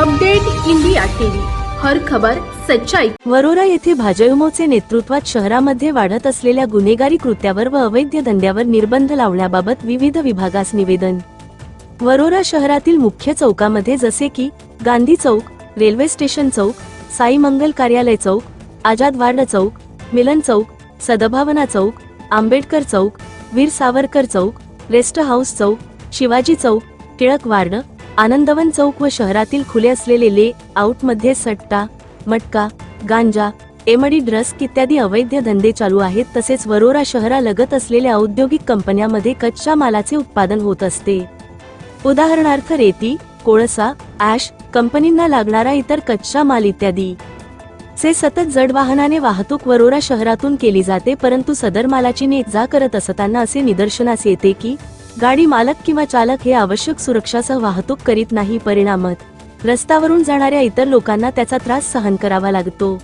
Update India TV. हर खबर सच्चाई. वरोरा येथे भाजयुमोचे नेतृत्वात शहरामध्ये वाढत असलेल्या गुन्हेगारी कृत्यावर व अवैध धंद्यावर निर्बंध लावण्याबाबत विविध विभागास निवेदन. वरोरा शहरातील मुख्य चौकामध्ये जसे की गांधी चौक रेल्वे स्टेशन चौक साई मंगल कार्यालय चौक आझाद वार्ड चौक मिलन चौक सदभावना चौक आंबेडकर चौक वीर सावरकर चौक रेस्ट हाऊस चौक शिवाजी चौक टिळक वार्ड आनंदवन चौक व शहरातील खुले असलेले ले आउटमध्ये सट्टा मटका गांजा एमडी ड्रग्स इत्यादी अवैध धंदे चालू आहेत. तसेच वरोरा शहरालगत असलेल्या औद्योगिक कंपन्यांमध्ये कच्च्या मालाचे उत्पादन होत असते. उदाहरणार्थ रेती कोळसा ॲश कंपनींना लागणारा इतर कच्चा माल इत्यादी. से सतत जड वाहनाने वाहतूक वरोरा शहरातून केली जाते परंतु सदर मालाची ने जा करत असताना असे निदर्शनास येते की गाडी मालक किंवा चालक हे आवश्यक सुरक्षासह वाहतूक करीत नाही परिणामत. रस्त्यावरून जाणाऱ्या इतर लोकांना त्याचा त्रास सहन करावा लागतो.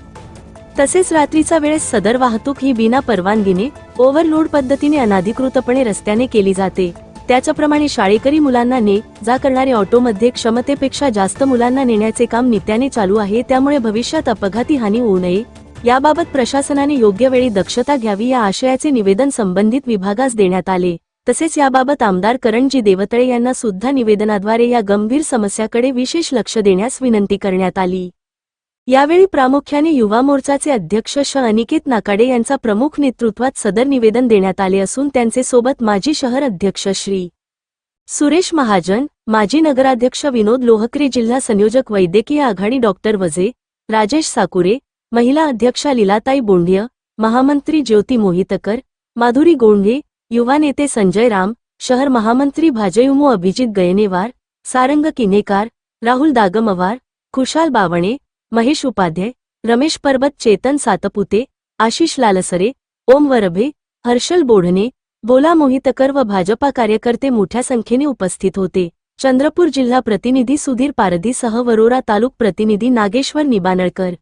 तसेच रात्रीचा वेळेस सदर वाहतूक ही बिना परवानगीने ओव्हरलोड पद्धतीने अनाधिकृतपणे रस्त्याने केली जाते. त्याच्याप्रमाणे शाळेकरी मुलांना ने जा करणारे ऑटोमध्ये क्षमतेपेक्षा जास्त मुलांना नेण्याचे काम नित्याने चालू आहे त्यामुळे भविष्यात अपघाती हानी होऊ नये. याबाबत प्रशासनाने योग्य वेळी दक्षता घ्यावी या आशयाचे निवेदन संबंधित विभागास देण्यात आले. तसेच याबाबत आमदार करणजी देवतळे यांना सुद्धा निवेदनाद्वारे या गंभीर समस्याकडे विशेष लक्ष देण्यास विनंती करण्यात आली. यावेळी प्रामुख्याने युवा मोर्चाचे अध्यक्ष श. अनिकेत नाकाडे यांचा प्रमुख नेतृत्वात सदर निवेदन देण्यात आले असून त्यांचे सोबत माजी शहर अध्यक्ष श्री. सुरेश महाजन माजी नगराध्यक्ष विनोद लोहकरे जिल्हा संयोजक वैद्यकीय आघाडी डॉक्टर वजे राजेश साकुरे महिला अध्यक्षा लीलाताई बोंढिय महामंत्री ज्योती मोहितकर माधुरी गोंढे युवा नेते संजय राम शहर महामंत्री भाजयुमो अभिजित गयनेवार सारंग किनेकार राहुल दागमवार खुशाल बावणे महेश उपाध्याय रमेश परबत चेतन सातपुते आशिष लालसरे ओम वरभे हर्षल बोढणे बोला मोहितकर व भाजपा कार्यकर्ते मोठ्या संख्येने उपस्थित होते. चंद्रपूर जिल्हा प्रतिनिधी सुधीर पारधीसह वरोरा तालुक प्रतिनिधी नागेश्वर निबानळकर.